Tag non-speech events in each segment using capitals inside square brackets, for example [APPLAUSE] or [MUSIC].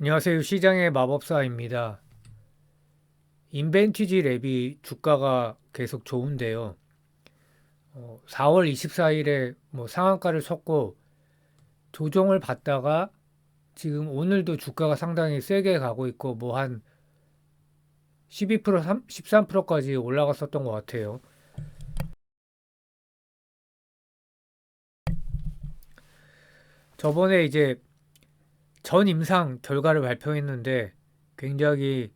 안녕하세요. 시장의 마법사입니다. 인벤티지 랩이 주가가 계속 좋은데요. 어, 4월 24일에 뭐 상한가를 쳤고 조정을 받다가 지금 오늘도 주가가 상당히 세게 가고 있고 뭐 한 12% 3, 13%까지 올라갔었던 것 같아요. 저번에 이제 전 임상 결과를 발표했는데 굉장히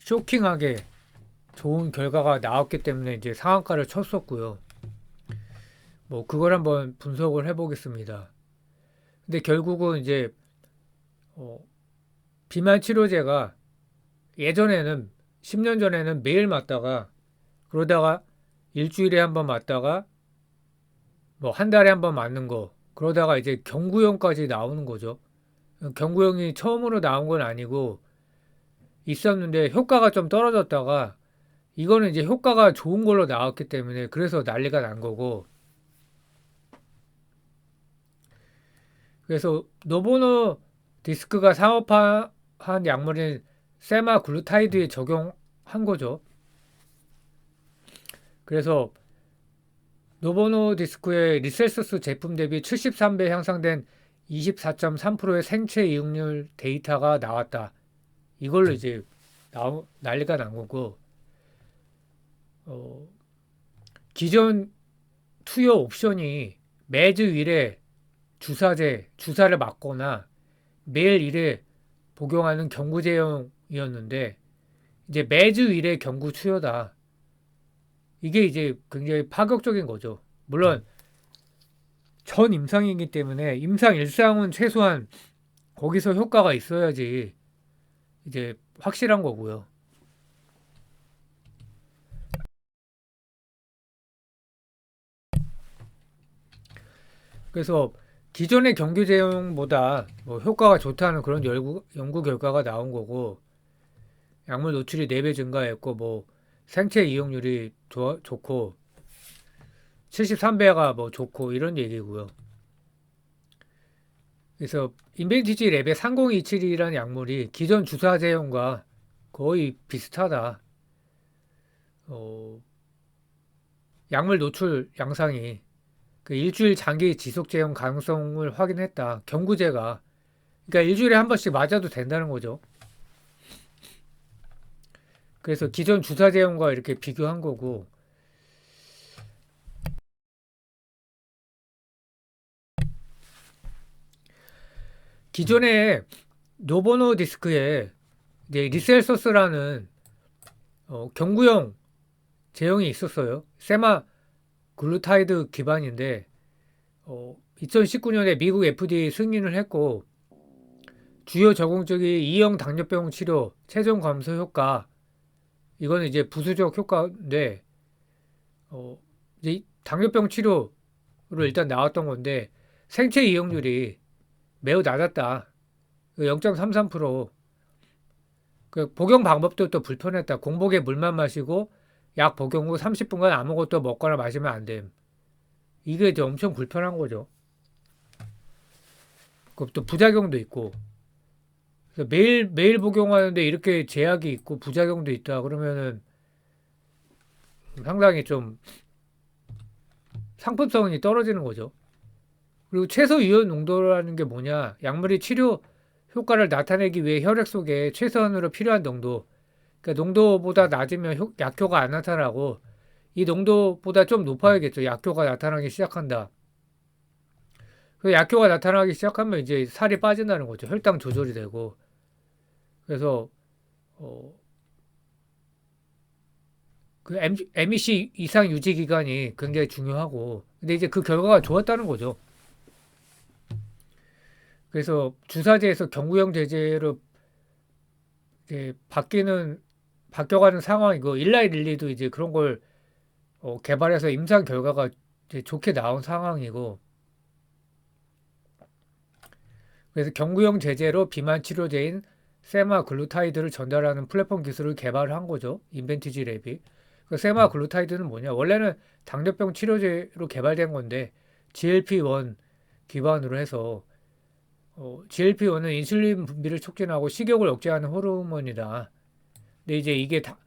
쇼킹하게 좋은 결과가 나왔기 때문에 이제 상한가를 쳤었고요. 뭐 그걸 한번 분석을 해보겠습니다. 근데 결국은 이제 어, 비만 치료제가 예전에는 10년 전에는 매일 맞다가 그러다가 일주일에 한 번 맞다가 뭐 한 달에 한 번 맞는 거 그러다가 이제 경구용까지 나오는 거죠. 경구용이 처음으로 나온 건 아니고 있었는데 효과가 좀 떨어졌다가 이거는 이제 효과가 좋은 걸로 나왔기 때문에 그래서 난리가 난 거고 그래서 노보노 디스크가 상업화한 약물인 세마글루타이드에 적용한 거죠. 그래서 노보노 디스크의 리셀소스 제품 대비 73배 향상된 24.3%의 생체 이용률 데이터가 나왔다. 이걸로 이제 나, 난리가 난 거고, 어, 기존 투여 옵션이 매주 1회 주사제, 주사를 맞거나 매일 1회 복용하는 경구 제형이었는데, 이제 매주 1회 경구 투여다. 이게 이제 굉장히 파격적인 거죠. 물론, 전 임상이기 때문에 임상 일상은 최소한 거기서 효과가 있어야지 이제 확실한 거고요. 그래서 기존의 경규 제형보다 뭐 효과가 좋다는 그런 연구, 연구 결과가 나온 거고 약물 노출이 4배 증가했고 뭐 생체 이용률이 좋, 좋고 73배가 뭐 좋고 이런 얘기고요. 그래서 인벤티지 랩의 3027이라는 약물이 기존 주사 제형과 거의 비슷하다. 어, 약물 노출 양상이 그 일주일 장기 지속 제형 가능성을 확인했다. 경구제가 그러니까 일주일에 한 번씩 맞아도 된다는 거죠. 그래서 기존 주사 제형과 이렇게 비교한 거고 기존에 노보노 디스크에 이제 리셀소스라는 어, 경구용 제형이 있었어요. 세마 글루타이드 기반인데 어, 2019년에 미국 FDA 승인을 했고 주요 적응적이 2형 당뇨병 치료, 체중 감소 효과 이거는 이제 부수적 효과인데 어, 이제 당뇨병 치료로 일단 나왔던 건데 생체 이용률이 매우 낮았다. 0.33%. 그 복용 방법도 또 불편했다. 공복에 물만 마시고 약 복용 후 30분간 아무것도 먹거나 마시면 안 됨. 이게 이제 엄청 불편한 거죠. 그또 부작용도 있고. 매일 매일 복용하는데 이렇게 제약이 있고 부작용도 있다 그러면은 상당히 좀 상품성이 떨어지는 거죠. 그리고 최소 이온 농도라는 게 뭐냐? 약물이 치료 효과를 나타내기 위해 혈액 속에 최소한으로 필요한 농도, 그러니까 농도보다 낮으면 효, 약효가 안 나타나고 이 농도보다 좀 높아야겠죠. 약효가 나타나기 시작한다. 그 약효가 나타나기 시작하면 이제 살이 빠진다는 거죠. 혈당 조절이 되고. 그래서 어, 그 MEC 이상 유지 기간이 굉장히 중요하고, 근데 이제 그 결과가 좋았다는 거죠. 그래서 주사제에서 경구형 제재로 이제 바뀌는 바뀌어가는 상황이고 일라이릴리도 이제 그런 걸 어, 개발해서 임상 결과가 좋게 나온 상황이고 그래서 경구형 제재로 비만 치료제인 세마글루타이드를 전달하는 플랫폼 기술을 개발한 거죠. 인벤티지 랩이. 그 세마글루타이드는 뭐냐? 원래는 당뇨병 치료제로 개발된 건데 GLP-1 기반으로 해서 어, GLP-1은 인슐린 분비를 촉진하고 식욕을 억제하는 호르몬이다. 근데 이제 이게 다,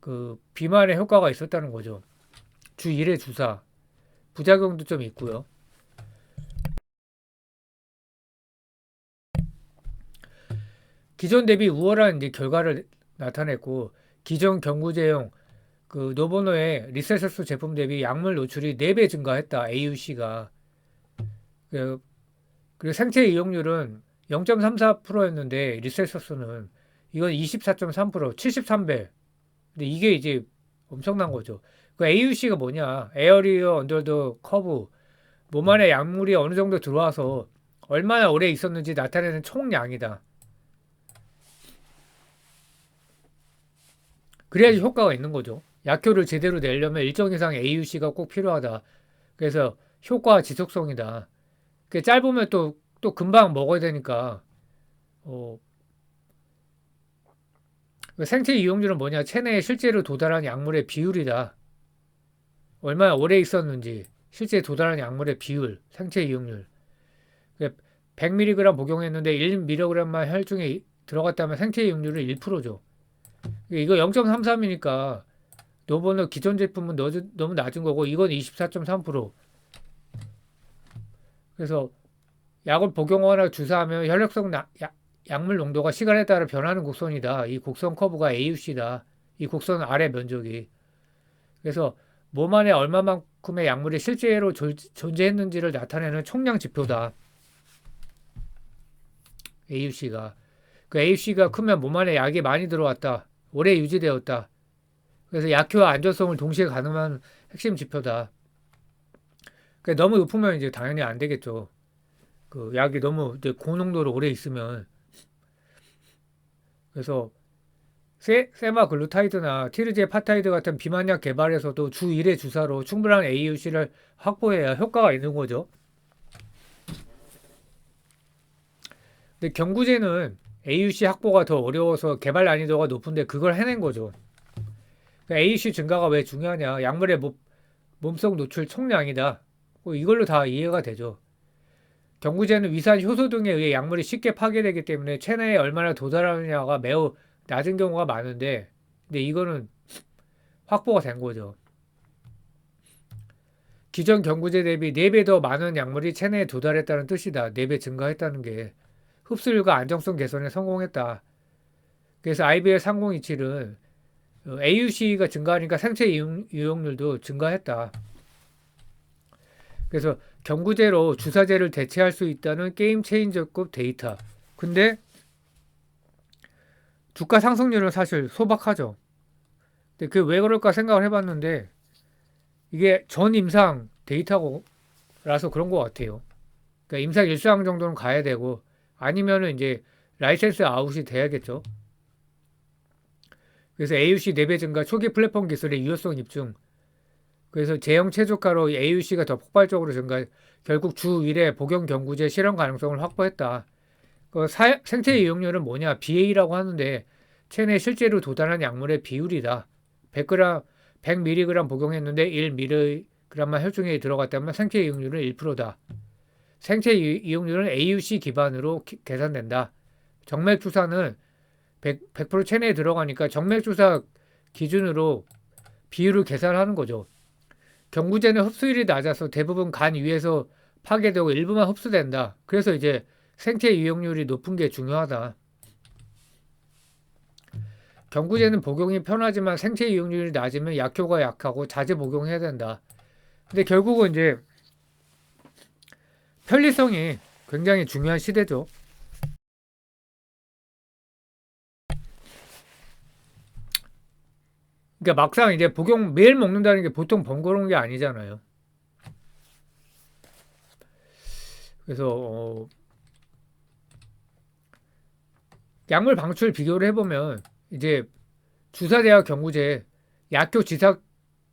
그 비만에 효과가 있었다는 거죠. 주 1회 주사. 부작용도 좀 있고요. 기존 대비 우월한 이제 결과를 나타냈고 기존 경구제용 그 노보노의 리셀서스 제품 대비 약물 노출이 4배 증가했다. AUC가. 그, 그리고 생체 이용률은 0.34%였는데 리셀서스는 이건 24.3% 73배. 근데 이게 이제 엄청난 거죠. 그 AUC가 뭐냐? 에어리어 언더더 커브. 몸 안에 약물이 어느 정도 들어와서 얼마나 오래 있었는지 나타내는 총량이다. 그래야지 효과가 있는 거죠. 약효를 제대로 내려면 일정 이상 AUC가 꼭 필요하다. 그래서 효과 지속성이다. 그 짧으면 또, 또 금방 먹어야 되니까, 어, 그 생체 이용률은 뭐냐? 체내에 실제로 도달한 약물의 비율이다. 얼마나 오래 있었는지, 실제 도달한 약물의 비율, 생체 이용률. 100mg 복용했는데 1mg만 혈중에 들어갔다면 생체 이용률은 1%죠. 이거 0.33이니까 노버너 기존 제품은 너무 낮은 거고 이건 24.3%. 그래서 약을 복용하거나 주사하면 혈액성 나, 약, 약물 농도가 시간에 따라 변하는 곡선이다. 이 곡선 커브가 AUC다. 이 곡선 아래 면적이. 그래서 몸 안에 얼마만큼의 약물이 실제로 조, 존재했는지를 나타내는 총량 지표다. AUC가. 그 AUC가 크면 몸 안에 약이 많이 들어왔다. 오래 유지되었다. 그래서 약효와 안전성을 동시에 가능한 핵심 지표다. 그러니까 너무 높으면 이제 당연히 안 되겠죠. 그 약이 너무 이제 고농도로 오래 있으면 그래서 세, 세마글루타이드나 티르제파타이드 같은 비만약 개발에서도 주 1회 주사로 충분한 AUC를 확보해야 효과가 있는 거죠. 근데 경구제는 AUC 확보가 더 어려워서 개발 난이도가 높은데 그걸 해낸 거죠. 그러니까 AUC 증가가 왜 중요하냐? 약물의 몸, 몸속 노출 총량이다. 뭐 이걸로 다 이해가 되죠. 경구제는 위산 효소 등에 의해 약물이 쉽게 파괴되기 때문에 체내에 얼마나 도달하느냐가 매우 낮은 경우가 많은데 근데 이거는 확보가 된 거죠. 기존 경구제 대비 4배 더 많은 약물이 체내에 도달했다는 뜻이다. 4배 증가했다는 게 흡수율과 안정성 개선에 성공했다. 그래서 IBL 3027은 AUC가 증가하니까 생체 유용률도 증가했다. 그래서 경구제로 주사제를 대체할 수 있다는 게임 체인저급 데이터. 근데 주가 상승률은 사실 소박하죠. 근데 그왜 그럴까 생각을 해봤는데 이게 전 임상 데이터라서 그런 것 같아요. 그러니까 임상 일상 정도는 가야 되고 아니면은 이제 라이센스 아웃이 돼야겠죠. 그래서 AUC 4배 증가, 초기 플랫폼 기술의 유효성 입증. 그래서 제형 최저가로 AUC가 더 폭발적으로 증가, 결국 주 1회 복용 경구제 실현 가능성을 확보했다. 그 사, 생체 이용률은 뭐냐? BA라고 하는데 체내 실제로 도달한 약물의 비율이다. 100g, 100mg 복용했는데 1mg만 혈중에 들어갔다면 생체 이용률은 1%다. 생체 이용률은 AUC 기반으로 기, 계산된다. 정맥 주사는 100%, 100% 체내에 들어가니까 정맥 주사 기준으로 비율을 계산하는 거죠. 경구제는 흡수율이 낮아서 대부분 간 위에서 파괴되고 일부만 흡수된다. 그래서 이제 생체 이용률이 높은 게 중요하다. 경구제는 복용이 편하지만 생체 이용률이 낮으면 약효가 약하고 자제 복용해야 된다. 근데 결국은 이제 편리성이 굉장히 중요한 시대죠. 그러니까 막상 이제 복용 매일 먹는다는 게 보통 번거로운 게 아니잖아요. 그래서 어, 약물 방출 비교를 해보면 이제 주사제약 경구제 약효 지속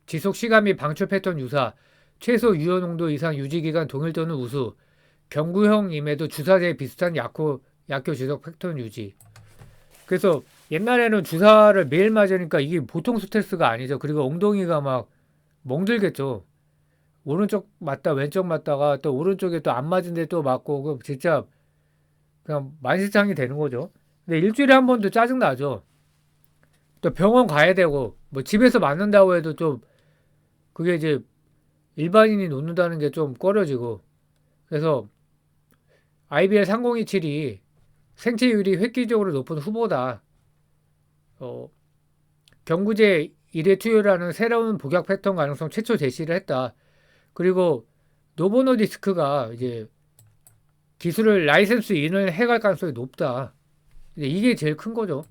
지속 시간 및 방출 패턴 유사 최소 유효 농도 이상 유지 기간 동일 또는 우수 경구형임에도 주사제 비슷한 약효 약효 지속 패턴 유지 그래서 옛날에는 주사를 매일 맞으니까 이게 보통 스트레스가 아니죠. 그리고 엉덩이가 막 멍들겠죠. 오른쪽 맞다 왼쪽 맞다가 또 오른쪽에 또 안 맞은데 또 맞고 그 진짜 그냥 만시장이 되는 거죠. 근데 일주일에 한 번도 짜증 나죠. 또 병원 가야 되고 뭐 집에서 맞는다고 해도 좀 그게 이제 일반인이 놓는다는 게 좀 꺼려지고 그래서 IBL 3027이 생체율이 획기적으로 높은 후보다. 어, 경구제 1회 투여라는 새로운 복약 패턴 가능성 최초 제시를 했다. 그리고 노보노디스크가 이제 기술을 라이센스 인을 해갈 가능성이 높다. 이게 제일 큰 거죠.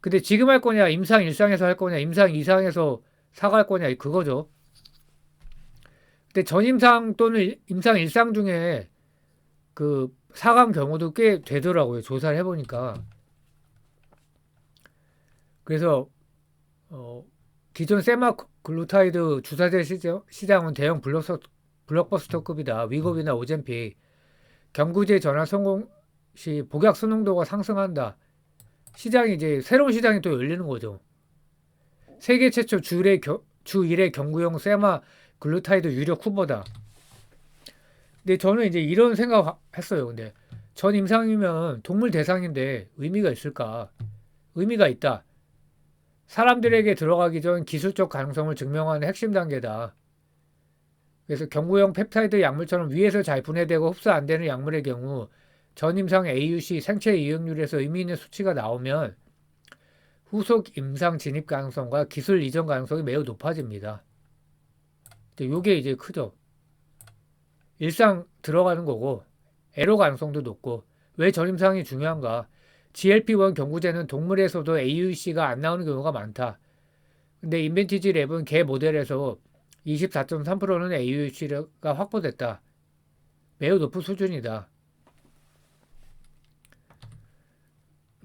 근데 지금 할 거냐, 임상 일상에서 할 거냐, 임상 이상에서 사갈 거냐, 그거죠. 근데 전임상 또는 임상 일상 중에 그 사감 경우도 꽤 되더라고요. 조사를 해보니까. 그래서 어, 기존 세마글루타이드 주사제 시장, 시장은 대형 블록서, 블록버스터 급이다. 위급이나 오젠픽. 경구제 전환 성공 시 복약 선호도가 상승한다. 시장이 이제 새로운 시장이 또 열리는 거죠. 세계 최초 주 1회, 겨, 주 1회 경구용 세마 글루타이드 유력 후보다. 근데 저는 이제 이런 생각 했어요. 근데 전 임상이면 동물 대상인데 의미가 있을까? 의미가 있다. 사람들에게 들어가기 전 기술적 가능성을 증명하는 핵심 단계다. 그래서 경구용 펩타이드 약물처럼 위에서 잘 분해되고 흡수 안 되는 약물의 경우 전임상 AUC 생체 이용률에서 의미 있는 수치가 나오면 후속 임상 진입 가능성과 기술 이전 가능성이 매우 높아집니다. 요게 이제 크죠. 일상 들어가는 거고 에러 가능성도 높고 왜 전임상이 중요한가? GLP-1 경구제는 동물에서도 AUC가 안 나오는 경우가 많다. 근데 인벤티지 랩은 개 모델에서 24.3%는 AUC가 확보됐다. 매우 높은 수준이다.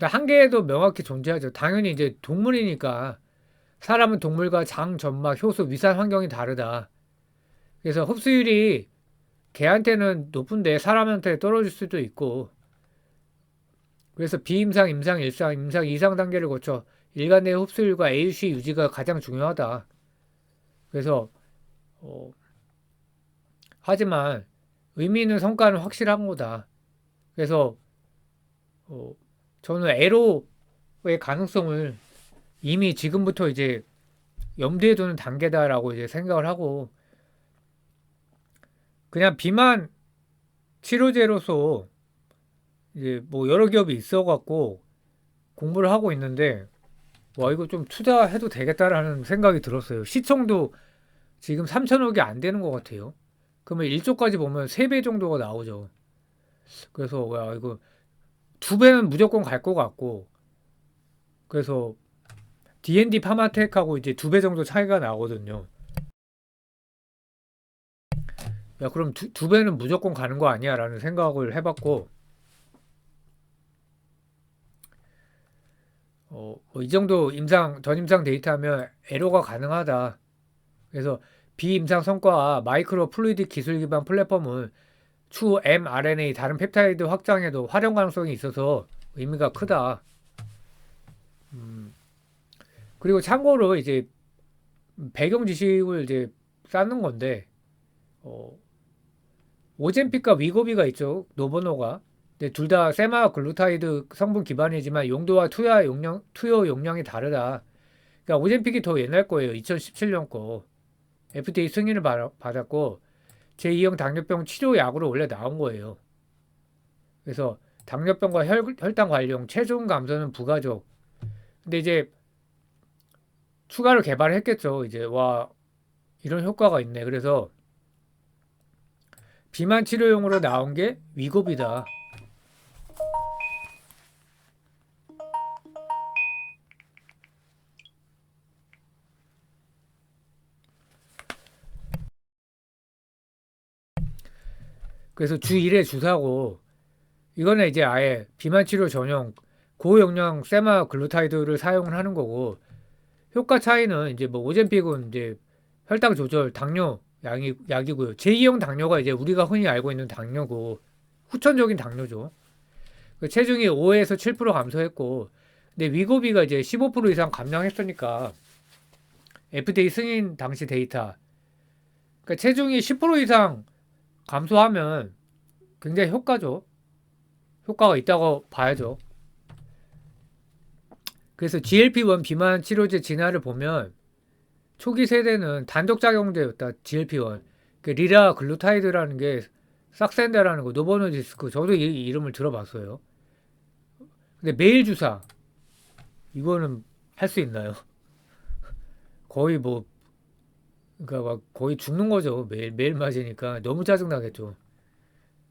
한계도 명확히 존재하죠. 당연히 이제 동물이니까 사람은 동물과 장, 점막, 효소, 위산 환경이 다르다. 그래서 흡수율이 개한테는 높은데 사람한테 떨어질 수도 있고 그래서 비임상, 임상, 일상, 임상 이상 단계를 거쳐 일간 내 흡수율과 AUC 유지가 가장 중요하다. 그래서 어, 하지만 의미 있는 성과는 확실한 거다. 그래서 어, 저는 에로의 가능성을 이미 지금부터 이제 염두에 두는 단계다라고 이제 생각을 하고 그냥 비만 치료제로서 이제 뭐 여러 기업이 있어갖고 공부를 하고 있는데 와 이거 좀 투자해도 되겠다라는 생각이 들었어요. 시청도 지금 3천억이 안 되는 것 같아요. 그러면 1조까지 보면 3배 정도가 나오죠. 그래서 와 이거 두 배는 무조건 갈 것 같고 그래서 D&D 파마텍하고 이제 두 배 정도 차이가 나거든요. 야 그럼 두, 두 배는 무조건 가는 거 아니야 라는 생각을 해봤고 어, 뭐 이 정도 임상 전임상 데이터하면 에러가 가능하다 그래서 비임상 성과와 마이크로 플루이드 기술 기반 플랫폼은 추후 mRNA 다른 펩타이드 확장에도 활용 가능성이 있어서 의미가 크다 음, 그리고 참고로 이제 배경 지식을 이제 쌓는 건데 어, 오젠픽과 위고비가 있죠. 노보노가. 근데 둘 다 세마 글루타이드 성분 기반이지만 용도와 투여 용량 투여 용량이 다르다. 그러니까 오젠픽이 더 옛날 거예요. 2017년 거. FDA 승인을 받았고 제2형 당뇨병 치료 약으로 원래 나온 거예요. 그래서 당뇨병과 혈, 혈당 관리용 체중 감소는 부가적. 근데 이제 추가로 개발했겠죠. 이제 와 이런 효과가 있네. 그래서 비만 치료용으로 나온 게 위고비다. 그래서 주 1회 주사고 이거는 이제 아예 비만 치료 전용 고용량 세마 글루타이드를 사용을 하는 거고 효과 차이는 이제 뭐 오젠픽은 이제 혈당 조절, 당뇨 약이, 약이고요. 제2형 당뇨가 이제 우리가 흔히 알고 있는 당뇨고 후천적인 당뇨죠. 그 체중이 5에서 7% 감소했고 근데 위고비가 이제 15% 이상 감량했으니까 FDA 승인 당시 데이터 그러니까 체중이 10% 이상 감소하면 굉장히 효과죠. 효과가 있다고 봐야죠. 그래서 GLP-1 비만 치료제 진화를 보면 초기 세대는 단독 작용제였다. GLP-1. 그 리라 글루타이드라는 게 삭센다라는 거, 노보노 디스크. 저도 이 이름을 들어봤어요. 근데 매일 주사 이거는 할 수 있나요? [LAUGHS] 거의 뭐 그러니까 막 거의 죽는 거죠. 매일 매일 맞으니까 너무 짜증 나겠죠.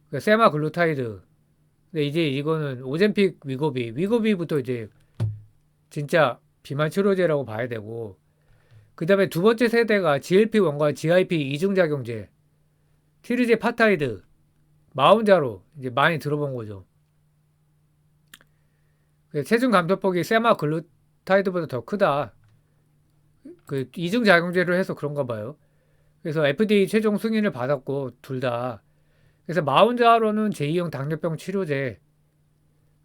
그러니까 세마글루타이드. 근데 이제 이거는 오젠픽 위고비, 위고비부터 이제 진짜 비만 치료제라고 봐야 되고 그다음에 두 번째 세대가 GLP-1과 GIP 이중작용제, 티르제 파타이드, 마운자로 이제 많이 들어본 거죠. 그 체중 감소폭이 세마글루타이드보다 더 크다. 그 이중작용제로 해서 그런가 봐요. 그래서 FDA 최종 승인을 받았고 둘 다. 그래서 마운자로는 제2형 당뇨병 치료제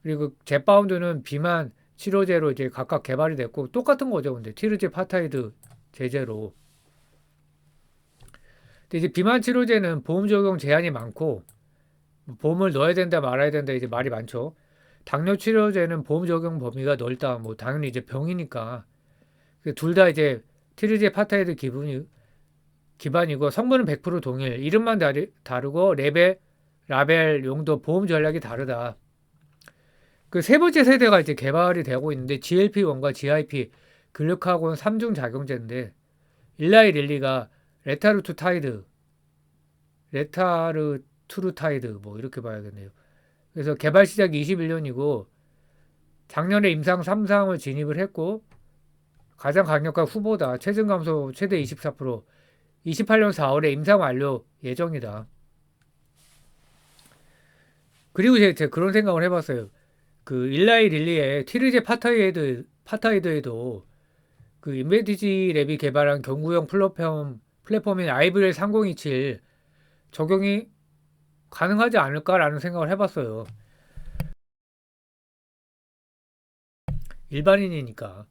그리고 제파운드는 비만 치료제로 이제 각각 개발이 됐고 똑같은 거죠. 근데 티르제 파타이드 제제로. 근데 이제 비만 치료제는 보험 적용 제한이 많고 뭐 보험을 넣어야 된다 말아야 된다 이제 말이 많죠. 당뇨 치료제는 보험 적용 범위가 넓다. 뭐 당연히 이제 병이니까 둘 다 이제 티르제 파타이드 기분이 기반이고 성분은 100% 동일. 이름만 다르, 다르고 레벨 라벨 용도 보험 전략이 다르다. 그 세 번째 세대가 이제 개발이 되고 있는데 GLP-1과 GIP 글루카곤 3중 작용제인데 일라이 릴리가 레타르투타이드 레타르투르타이드 뭐 이렇게 봐야겠네요. 그래서 개발 시작이 21년이고 작년에 임상 3상을 진입을 했고 가장 강력한 후보다. 체중 감소 최대 24%. 28년 4월에 임상 완료 예정이다. 그리고 제가 그런 생각을 해봤어요. 그 일라이 릴리의 티르제 파타이드 파타이드에도 그 인벤티지 랩이 개발한 경구형 플랫폼 플랫폼인 아이브렐 3027 적용이 가능하지 않을까라는 생각을 해봤어요. 일반인이니까.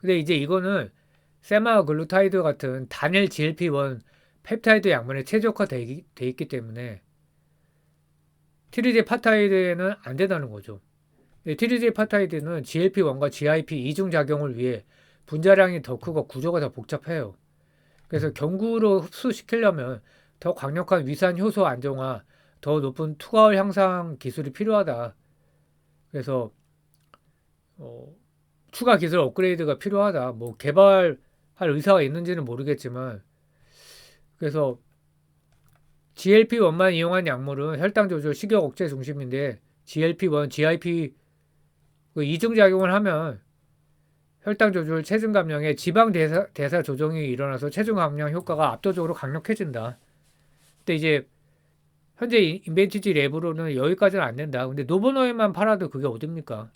근데 이제 이거는 세마글루타이드 같은 단일 GLP-1 펩타이드 약물에 최적화돼 있기 때문에 티리제 파타이드에는 안 된다는 거죠. 티리제 파타이드는 GLP-1과 GIP 이중 작용을 위해 분자량이 더 크고 구조가 더 복잡해요. 그래서 경구로 흡수시키려면 더 강력한 위산 효소 안정화, 더 높은 투과율 향상 기술이 필요하다. 그래서 어, 추가 기술 업그레이드가 필요하다. 뭐 개발할 의사가 있는지는 모르겠지만 그래서 GLP-1만 이용한 약물은 혈당 조절, 식욕 억제 중심인데 GLP-1, GIP 그 이중 작용을 하면 혈당 조절, 체중 감량에 지방 대사, 대사 조정이 일어나서 체중 감량 효과가 압도적으로 강력해진다. 근데 이제 현재 인벤티지 랩으로는 여기까지는 안 된다. 근데 노보노에만 팔아도 그게 어딥니까?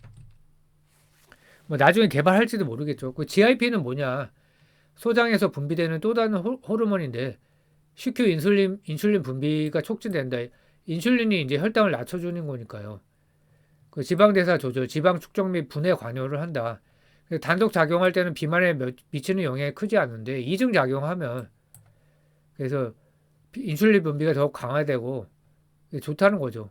뭐 나중에 개발할지도 모르겠죠. 그 GIP는 뭐냐? 소장에서 분비되는 또 다른 호, 호르몬인데 CQ 인슐린 인슐린 분비가 촉진된다. 인슐린이 이제 혈당을 낮춰주는 거니까요. 그 지방 대사 조절, 지방 축적 및 분해 관여를 한다. 단독 작용할 때는 비만에 미치는 영향이 크지 않은데 이중 작용하면 그래서 인슐린 분비가 더욱 강화되고 좋다는 거죠.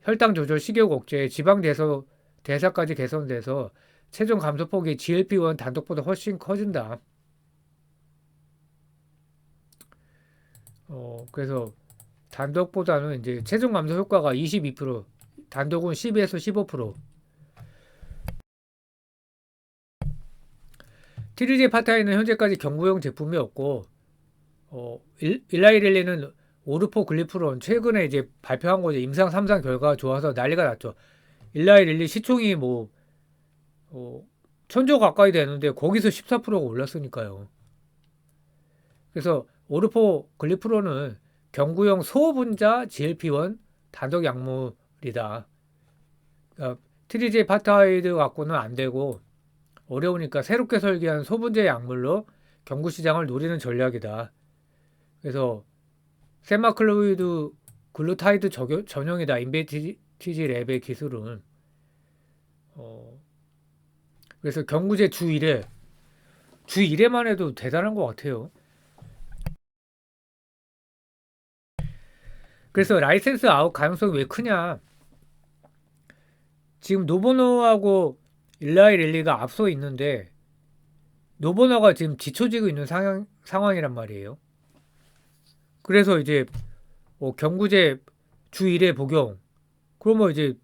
혈당 조절, 식욕 억제, 지방 대사 대사까지 개선돼서 체중 감소폭이 GLP-1 단독보다 훨씬 커진다. 어, 그래서 단독보다는 이제 체중 감소 효과가 22%, 단독은 12에서 15%. 티리제 파타이는 현재까지 경구용 제품이 없고, 어, 일, 일라이렐리는 오르포 글리프론 최근에 이제 발표한 거죠. 임상 3상 결과가 좋아서 난리가 났죠. 일라이렐리 시총이 뭐 어, 천조 가까이 되는데 거기서 14%가 올랐으니까요. 그래서 오르포 글리프로는 경구용 소분자 GLP-1 단독 약물이다. 그러니까 트리제 파타이드 갖고는 안 되고 어려우니까 새롭게 설계한 소분자 약물로 경구 시장을 노리는 전략이다. 그래서 세마클로이드 글루타이드 전용이다. 인베티지 랩의 기술은 어, 그래서 경구제 주 1회 주 1회만 해도 대단한 것 같아요. 그래서 라이센스 아웃 가능성이 왜 크냐? 지금 노보노하고 일라이 릴리가 앞서 있는데 노보노가 지금 지쳐지고 있는 상황, 상황이란 말이에요. 그래서 이제 뭐 경구제 주 1회 복용 그러면 이제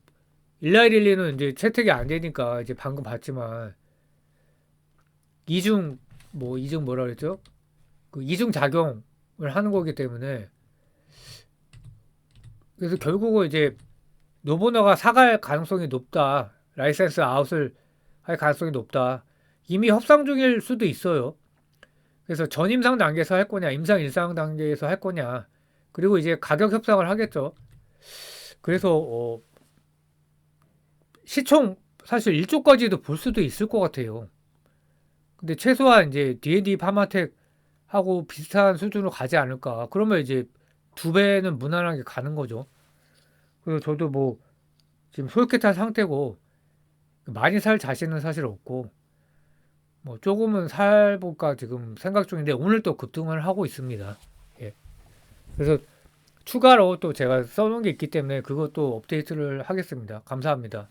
일라이 릴리는 이제 채택이 안 되니까 이제 방금 봤지만 이중 뭐 이중 뭐라 그랬죠? 그 이중 작용을 하는 거기 때문에 그래서 결국은 이제 노보너가 사갈 가능성이 높다. 라이센스 아웃을 할 가능성이 높다. 이미 협상 중일 수도 있어요. 그래서 전임상 단계에서 할 거냐, 임상 일상 단계에서 할 거냐, 그리고 이제 가격 협상을 하겠죠. 그래서 어, 시총 사실 1조까지도 볼 수도 있을 것 같아요. 근데 최소한 이제 D&D 파마텍 하고 비슷한 수준으로 가지 않을까. 그러면 이제 두 배는 무난하게 가는 거죠. 그래서 저도 뭐 지금 솔깃한 상태고 많이 살 자신은 사실 없고 뭐 조금은 살볼까 지금 생각 중인데 오늘 또 급등을 하고 있습니다. 예. 그래서 추가로 또 제가 써놓은 게 있기 때문에 그것도 업데이트를 하겠습니다. 감사합니다.